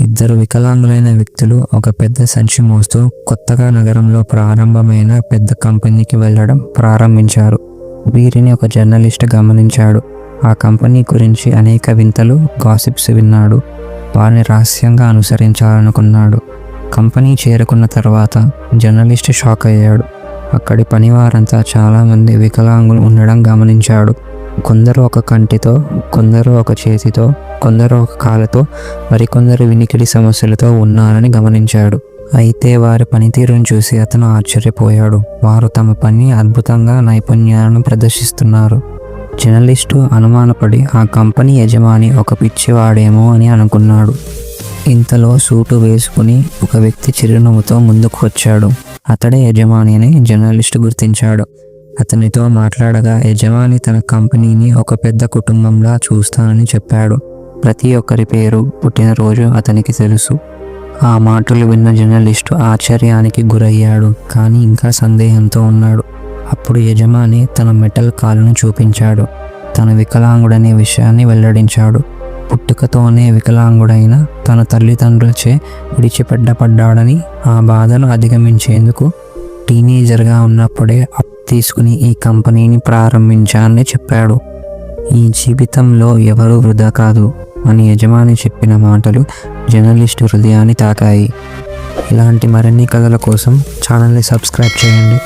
ఇద్దరు వికలాంగులైన వ్యక్తులు ఒక పెద్ద సంచి మోస్తూ కొత్తగా నగరంలో ప్రారంభమైన పెద్ద కంపెనీకి వెళ్ళడం ప్రారంభించారు. వీరిని ఒక జర్నలిస్ట్ గమనించాడు. ఆ కంపెనీ గురించి అనేక వింతలు గాసిప్స్ విన్నాడు. వారిని రహస్యంగా అనుసరించాలనుకున్నాడు. కంపెనీ చేరుకున్న తర్వాత జర్నలిస్ట్ షాక్ అయ్యాడు. అక్కడి పనివారంతా చాలామంది వికలాంగులు ఉండడం గమనించాడు. కొందరు ఒక కంటితో కొందరు ఒక చేతితో కొందరు ఒక కాలుతో మరికొందరు వినికిడి సమస్యలతో ఉన్నారని గమనించాడు. అయితే వారి పనితీరును చూసి అతను ఆశ్చర్యపోయాడు. వారు తమ పని అద్భుతంగా నైపుణ్యాలను ప్రదర్శిస్తున్నారు. జర్నలిస్టు అనుమానపడి ఆ కంపెనీ యజమాని ఒక పిచ్చివాడేమో అని అనుకున్నాడు. ఇంతలో సూటు వేసుకుని ఒక వ్యక్తి చిరునవ్వుతో ముందుకు వచ్చాడు. అతడే యజమాని అని జర్నలిస్ట్ గుర్తించాడు. అతనితో మాట్లాడగా యజమాని తన కంపెనీని ఒక పెద్ద కుటుంబంలా చూస్తానని చెప్పాడు. ప్రతి ఒక్కరి పేరు పుట్టినరోజు అతనికి తెలుసు. ఆ మాటలు విన్న జర్నలిస్టు ఆశ్చర్యానికి గురయ్యాడు కానీ ఇంకా సందేహంతో ఉన్నాడు. అప్పుడు యజమాని తన మెటల్ కాలును చూపించాడు. తన వికలాంగుడనే విషయాన్ని వెల్లడించాడు. పుట్టుకతోనే వికలాంగుడైన తన తల్లిదండ్రులచే విడిచిపెట్టబడ్డాడని ఆ బాధను అధిగమించేందుకు టీనేజర్గా ఉన్నప్పుడే తీసుకుని ఈ కంపెనీని ప్రారంభించానని చెప్పాడు. ఈ జీవితంలో ఎవరు వృధా కాదు అని యజమాని చెప్పిన మాటలు జర్నలిస్టు హృదయాన్ని తాకాయి. ఇలాంటి మరిన్ని కథల కోసం ఛానల్ని సబ్స్క్రైబ్ చేయండి.